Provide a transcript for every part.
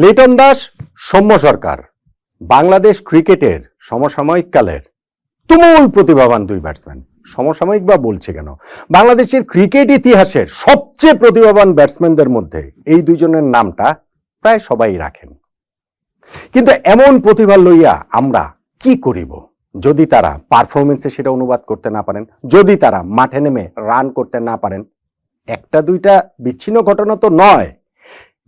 লিটন দাস, সৌম্য সরকার। বাংলাদেশ ক্রিকেটের সমসাময়িক কালের তুমুল প্রতিভাবান দুই ব্যাটসম্যান সমসাময়িক বা বলছে কেন? বাংলাদেশের ক্রিকেট ইতিহাসের সবচেয়ে প্রতিভাবান ব্যাটসম্যানদের মধ্যে এই দুজনের নামটা প্রায় সবাই রাখেন। কিন্তু এমন প্রতিভা লইয়া আমরা কি করিব? যদি তারা পারফরমেন্সে সেটা অনুবাদ করতে না পারেন, যদি তারা মাঠে নেমে রান করতে না পারেন, একটা দুইটা বিচ্ছিন্ন ঘটনা তো নয়।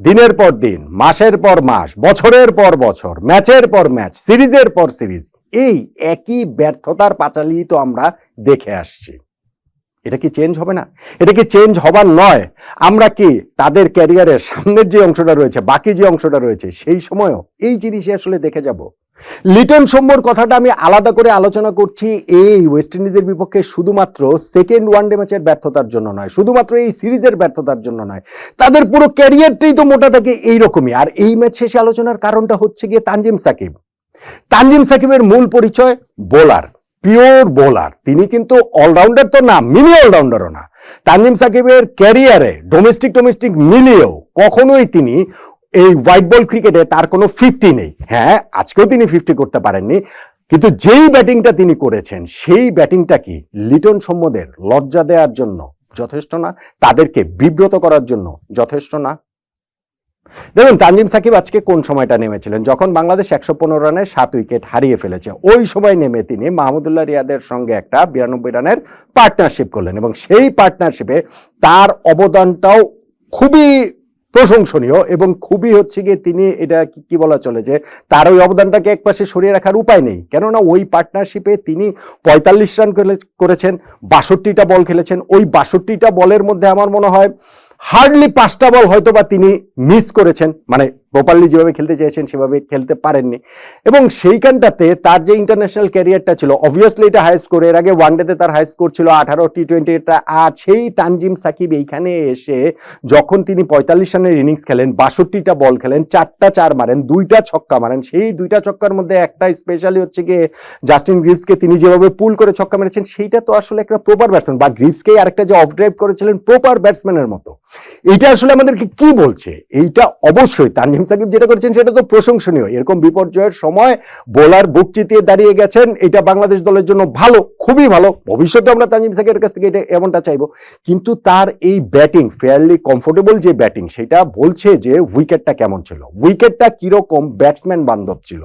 দিনের পর দিন, মাসের পর মাস, বছরের পর বছর, ম্যাচের পর ম্যাচ, সিরিজের পর সিরিজ, এই একই ব্যর্থতার পাঁচালি তো আমরা দেখে আসছি। এটা কি চেঞ্জ হবে না? এটা কি চেঞ্জ হবার নয়? আমরা কি তাদের ক্যারিয়ারের সামনের যে অংশটা রয়েছে, বাকি যে অংশটা রয়েছে, সেই সময়ও এই জিনিসই আসলে দেখে যাব। লিটন সৌম্যর কথাটা আমি আলাদা করে আলোচনা করছি এই ওয়েস্ট ইন্ডিজের বিপক্ষে শুধুমাত্র সেকেন্ড ওয়ানডে ম্যাচের ব্যর্থতার জন্য নয়, শুধুমাত্র এই সিরিজের ব্যর্থতার জন্য নয়, তাদের পুরো ক্যারিয়ারটাই তো মোটা থাকে এইরকমই। আর এই ম্যাচ শেষে আলোচনার কারণটা হচ্ছে গিয়ে তানজিম সাকিব। তানজিম সাকিবের মূল পরিচয় বোলার পিওর বোলার তিনি কিন্তু অলরাউন্ডার তো না মিনি অলরাউন্ডারও না। তানজিম সাকিবের ক্যারিয়ারে ডোমেস্টিক ডোমেস্টিক মিলিয়েও কখনোই তিনি এই হোয়াইট বল ক্রিকেটে তার কোনো ফিফটি নেই। হ্যাঁ আজকেও তিনি ফিফটি করতে পারেননি, কিন্তু যেই ব্যাটিংটা তিনি করেছেন, সেই ব্যাটিংটা কি লিটন সম্মদের লজ্জা দেওয়ার জন্য যথেষ্ট না? তাদেরকে বিব্রত করার জন্য যথেষ্ট না? দেখুন, তানজিম সাকিব আজকে কোন সময়টা নেমেছিলেন? যখন বাংলাদেশ একশো পনেরো রানে সাত উইকেট হারিয়ে ফেলেছে, ওই সময় নেমে তিনি মাহমুদুল্লাহ রিয়াদের সঙ্গে একটা বিরানব্বই রানের পার্টনারশিপ করলেন এবং সেই পার্টনারশিপে তার অবদানটাও খুবই প্রশংসনীয় এবং খুবই হচ্ছে গিয়ে তিনি এটা কি কি বলা চলে যে তার ওই অবদানটাকে একপাশে সরিয়ে রাখার উপায় নেই। কেননা ওই পার্টনারশিপে তিনি পঁয়তাল্লিশ রান করে- করেছেন, বাষট্টিটা বল খেলেছেন। ওই বাষট্টিটা বলের মধ্যে আমার মনে হয় হার্ডলি পাঁচটা বল হয়তো বা তিনি মিস করেছেন। মানে প্রপারলি যেভাবে খেলতে চেয়েছেন, সেভাবে খেলতে পারেননি। এবং সেইখানটাতে তার যে ইন্টারন্যাশনাল ক্যারিয়ারটা ছিল অবভিয়াসলি এটা হাই স্কোর এর আগে ওয়ানডেতে তার হাই স্কোর ছিল আঠারো টি টোয়েন্টি এটা আর সেই তানজিম সাকিব এইখানে এসে যখন তিনি পঁয়তাল্লিশ রানের ইনিংস খেলেন, বাষট্টিটা বল খেলেন, চারটা চার মারেন, দুইটা ছক্কা মারেন, সেই দুইটা ছক্কার মধ্যে একটা স্পেশালি হচ্ছে গিয়ে জাস্টিন গ্রিভসকে তিনি যেভাবে পুল করে ছক্কা মেরেছেন, সেইটা তো আসলে একটা প্রপার ব্যাটসম্যান বা গ্রিভসকেই আরেকটা যে অফ ড্রাইভ করেছিলেন প্রপার ব্যাটসম্যানের মতো। এটা আসলে আমাদেরকে কি বলছে? এইটা অবশ্যই তানজিম সাকিব যেটা করেছেন সেটা তো প্রশংসনীয়। এরকম বিপর্যয়ের সময় বোলার বুক চিতিয়ে দাঁড়িয়ে গেছেন, এটা বাংলাদেশ দলের জন্য ভালো, খুবই ভালো। ভবিষ্যতে আমরা তানজিম সাকিবের কাছ থেকে এটা এমনটা চাইব। কিন্তু তার এই ব্যাটিং ফেয়ারলি কমফোর্টেবল যে ব্যাটিং, সেটা বলছে যে উইকেটটা কেমন ছিল। উইকেটটা কীরকম ব্যাটসম্যান বান্ধব ছিল।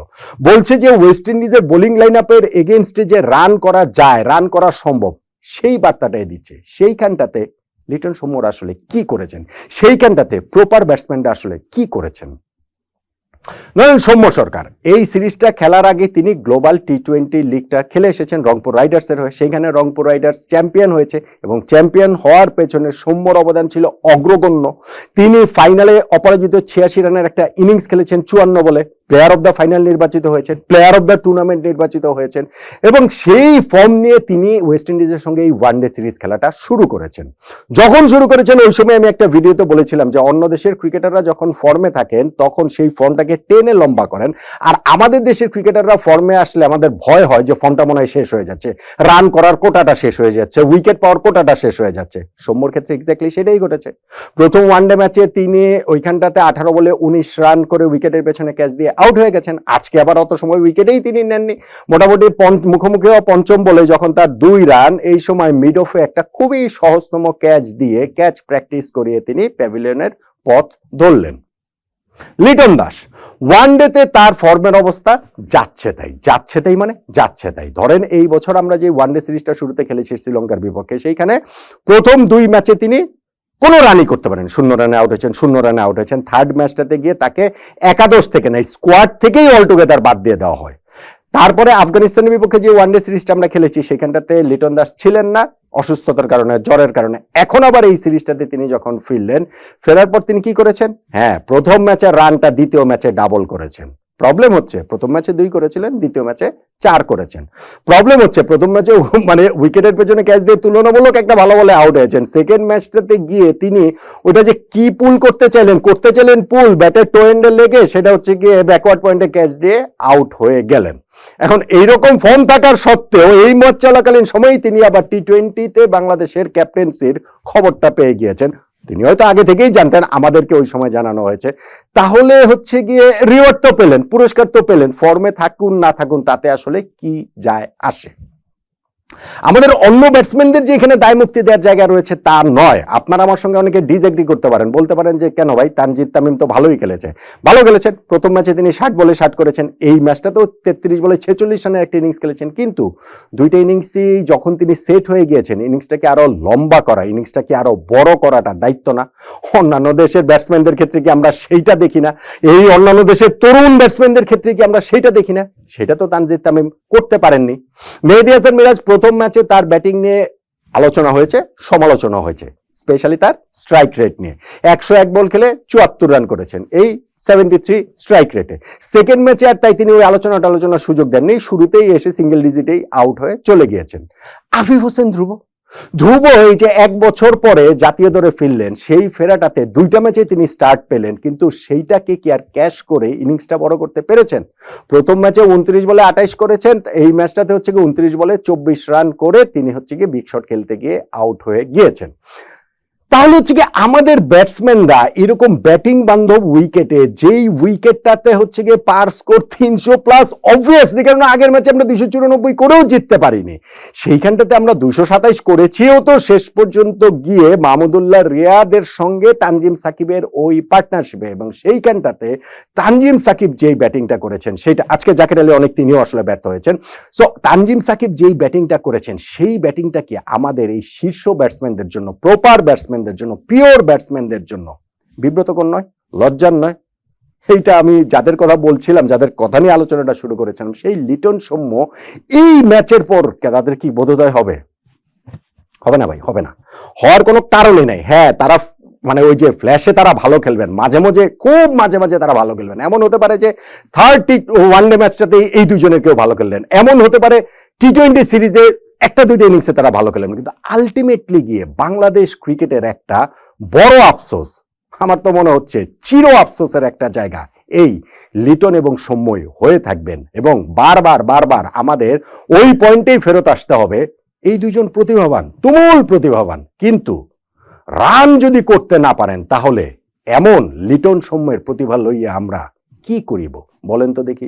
বলছে যে ওয়েস্ট ইন্ডিজের বোলিং লাইন আপের এগেনস্টে যে রান করা যায় রান করা সম্ভব, সেই বার্তাটাই দিচ্ছে। সেইখানটাতে লিটন সৌম্যর আসলে কি করেছেন? সেইখানটাতে প্রপার ব্যাটসম্যানটা আসলে কি করেছেন? নয়ন সৌম্য সরকার। এই সিরিজটা খেলার আগে তিনি গ্লোবাল টি টোয়েন্টি লিগটা খেলে এসেছেন রংপুর রাইডার্সের হয়ে। সেইখানে রংপুর রাইডার্স চ্যাম্পিয়ন হয়েছে এবং চ্যাম্পিয়ন হওয়ার পেছনে সৌম্যর অবদান ছিল অগ্রগণ্য। তিনি ফাইনালে অপরাজিত ছিয়াশি রানের একটা ইনিংস খেলেছেন চুয়ান্ন বলে। প্লেয়ার অফ দ্য ফাইনাল নির্বাচিত হয়েছেন প্লেয়ার অফ দ্য টুর্নামেন্ট নির্বাচিত হয়েছেন এবং সেই ফর্ম নিয়ে তিনি ওয়েস্ট ইন্ডিজের সঙ্গে এই ওয়ানডে সিরিজ খেলাটা শুরু করেছেন। যখন শুরু করেছেন, ওই সময় আমি একটা ভিডিওতে বলেছিলাম যে অন্য দেশের ক্রিকেটাররা যখন ফর্মে থাকেন, তখন সেই ফর্মটাকে টেনে লম্বা করেন। আর আমাদের দেশের ক্রিকেটাররা ফর্মে আসলে আমাদের ভয় হয় যে ফর্মটা মনে হয় শেষ হয়ে যাচ্ছে। রান করার কোটাটা শেষ হয়ে যাচ্ছে উইকেট পাওয়ার কোটাটা শেষ হয়ে যাচ্ছে। সৌম্যর ক্ষেত্রে এক্স্যাক্টলি সেটাই ঘটেছে। প্রথম ওয়ানডে ম্যাচে তিনি ওইখানটাতে আঠারো বলে উনিশ রান করে উইকেটের পেছনে ক্যাচ দিয়ে আউট হয়ে গেছেন। আজকে আবার অত সময় উইকেটেই তিনি নেননি। মোটামুটি মুখোমুখি পঞ্চম বলে যখন তার দুই রান এই সময় মিড অফে একটা খুবই সহজতম ক্যাচ দিয়ে ক্যাচ প্র্যাকটিস করিয়ে তিনি প্যাভিলিয়নের পথ ধরলেন। লিটন দাস ওয়ানডেতে তার ফর্মের অবস্থা যাচ্ছে তাই যাচ্ছে তাই মানে যাচ্ছে তাই। ধরেন এই বছর আমরা যে ওয়ান ডে সিরিজটা শুরুতে খেলেছি শ্রীলঙ্কার বিপক্ষে, সেইখানে প্রথম দুই ম্যাচে তিনি কোনো রানই করতে পারেন। শূন্য রানে আউট হয়েছেন, শূন্য রানে আউট হয়েছেন। থার্ড ম্যাচটাতে গিয়ে তাকে একাদশ থেকে নাই স্কোয়াড থেকেই অল টুগেদার বাদ দিয়ে দেওয়া হয়। তারপরে আফগানিস্তানের বিপক্ষে যে ওয়ানডে সিরিজটা আমরা খেলেছি, সেখানটাতে লিটন দাস ছিলেন না, অসুস্থতার কারণে, জ্বরের কারণে। এখন আবার এই সিরিজটাতে তিনি যখন ফিরলেন, ফেরার পর তিনি কি করেছেন? হ্যাঁ প্রথম ম্যাচে রানটা দ্বিতীয় ম্যাচে ডাবল করেছেন। প্রবলেম হচ্ছে, প্রথম ম্যাচে দুই করেছিলেন, দ্বিতীয় ম্যাচে চার করেছেন। প্রবলেম হচ্ছে, প্রথম ম্যাচে মানে উইকেটের পেছনে ক্যাচ দিয়ে তুলনামূলক একটা ভালো বলে আউট হয়েছেন। সেকেন্ড ম্যাচটাতে গিয়ে তিনি ওটা যে কি পুল করতে চাইলেন করতে চাইলেন পুল ব্যাটের টো এন্ডে লেগে, সেটা হচ্ছে গিয়ে ব্যাকওয়ার্ড পয়েন্টে ক্যাচ দিয়ে আউট হয়ে গেলেন। এখন এইরকম ফর্ম থাকার সত্ত্বেও এই ম্যাচ চলাকালীন সময়ই তিনি আবার টি টোয়েন্টিতে বাংলাদেশের ক্যাপ্টেন্সির খবরটা পেয়ে গিয়েছেন। তিনি হয়তো আগে থেকেই জানতেন আমাদেরকে ওই সময় জানানো হয়েছে। তাহলে হচ্ছে গিয়ে রিওয়ার্ড তো পেলেন, পুরস্কার তো পেলেন ফর্মে থাকুন, না থাকুন, তাতে আসলে কি যায় আসে? আমাদের অন্য ব্যাটসম্যানদের যে এখানে দায় মুক্তি দেওয়ার জায়গা রয়েছে তা নয়। আপনারা আমার সঙ্গে অনেকে ডিসএগ্রি করতে পারেন। বলতে পারেন যে, কেন ভাই? তানজিদ তামিম তো ভালোই খেলেছে। ভালো খেলেছেন। প্রথম ম্যাচে তিনি ষাট বলে ষাট করেছেন। এই ম্যাচটাতেও তেত্রিশ বলে ছেচল্লিশ রানের একটা ইনিংস খেলেছেন। কিন্তু দুইটা ইনিংসই যখন তিনি সেট হয়ে গিয়েছেন ইনিংসটাকে আরও লম্বা করা ইনিংসটাকে আরও বড় করাটা দায়িত্ব না। অন্যান্য দেশের ব্যাটসম্যানদের ক্ষেত্রে কি আমরা সেইটা দেখি না? এই অন্যান্য দেশের তরুণ ব্যাটসম্যানদের ক্ষেত্রে কি আমরা সেইটা দেখি না? সেটা তো তানজিদ তামিম করতে পারেননি। মেহেদি হাসান মিরাজ প্রথম ম্যাচে তার ব্যাটিং নিয়ে আলোচনা হয়েছে, সমালোচনা হয়েছে, স্পেশালি তার স্ট্রাইক রেট নিয়ে। একশো এক বল খেলে চুয়াত্তর রান করেছেন, এই সেভেন্টি থ্রি স্ট্রাইক রেটে সেকেন্ড ম্যাচে আর তাই তিনি ওই আলোচনা টালোচনার সুযোগ দেননি, শুরুতেই এসে সিঙ্গেল ডিজিটেই আউট হয়ে চলে গিয়েছেন। আফিফ হোসেন ধ্রুব। ধ্রুব এই যে এক বছর পরে জাতীয় দলে ফিরলেন, সেই ফেরাটাতে দুইটা ম্যাচে তিনি স্টার্ট পেলেন, কিন্তু সেইটাকে কি আর ক্যাশ করে ইনিংসটা বড় করতে পেরেছেন? প্রথম ম্যাচে উনত্রিশ বলে আঠাইশ করেছেন, এই ম্যাচটাতে হচ্ছে কি উনত্রিশ বলে চব্বিশ রান করে তিনি হচ্ছে গিয়ে বিগ শট খেলতে গিয়ে আউট হয়ে গিয়েছেন। তাহলে হচ্ছে কি আমাদের ব্যাটসম্যানরা এরকম ব্যাটিং বান্ধব উইকেটে যেই উইকেটটাতে হচ্ছে গিয়ে পার স্কোর তিনশো প্লাস অবভিয়াসলি কারণ আগের ম্যাচে আমরা দুইশো চুরানব্বই করেও জিততে পারিনি। সেইখানটাতে আমরা দুশো সাতাইশ করেছিও তো শেষ পর্যন্ত গিয়ে মাহমুদুল্লাহ রিয়াদের সঙ্গে তানজিম সাকিবের ওই পার্টনারশিপে এবং সেইখানটাতে তানজিম সাকিব যেই ব্যাটিংটা করেছেন সেটা আজকে জাকির আলী অনেক তিনিও আসলে ব্যর্থ হয়েছেন। সো তানজিম সাকিব যেই ব্যাটিংটা করেছেন, সেই ব্যাটিংটা কি আমাদের এই শীর্ষ ব্যাটসম্যানদের জন্য প্রপার ব্যাটসম্যানদের জন্য পিওর ব্যাটসম্যানদের জন্য। বিব্রতকর নয়, লজ্জার নয়। এইটা আমি যাদের কথা বলছিলাম, যাদের কথা নিয়ে আলোচনাটা শুরু করেছিলাম সেই লিটন সৌম্য এই ম্যাচের পর তাদের কি বোধোদয় হবে? হবে না ভাই, হবে না। হওয়ার কোনো কারণই নাই। হ্যাঁ তারা মানে ওই যে ফ্ল্যাশে তারা ভালো খেলবেন, মাঝে মাঝে, খুব মাঝে মাঝে তারা ভালো খেলবেন। এমন হতে পারে যে থার্ড টি ওয়ান ডে ম্যাচটাতে এই দুজনের কেউ ভালো খেললেন। এমন হতে পারে টি টোয়েন্টি সিরিজে একটা, দুইটা ইনিংসে তারা ভালো খেলেন। কিন্তু আলটিমেটলি গিয়ে বাংলাদেশ ক্রিকেটের একটা বড় আফসোস, আমার তো মনে হচ্ছে চির আফসোসের একটা জায়গা এই লিটন এবং সৌম্যই হয়ে থাকবেন এবং বারবার বারবার আমাদের ওই পয়েন্টেই ফেরত আসতে হবে। এই দুজন প্রতিভাবান, তুমুল প্রতিভাবান, কিন্তু রান যদি করতে না পারেন তাহলে এমন লিটন সৌম্যের প্রতিভা লইয়া আমরা কি করিব? বলেন তো দেখি।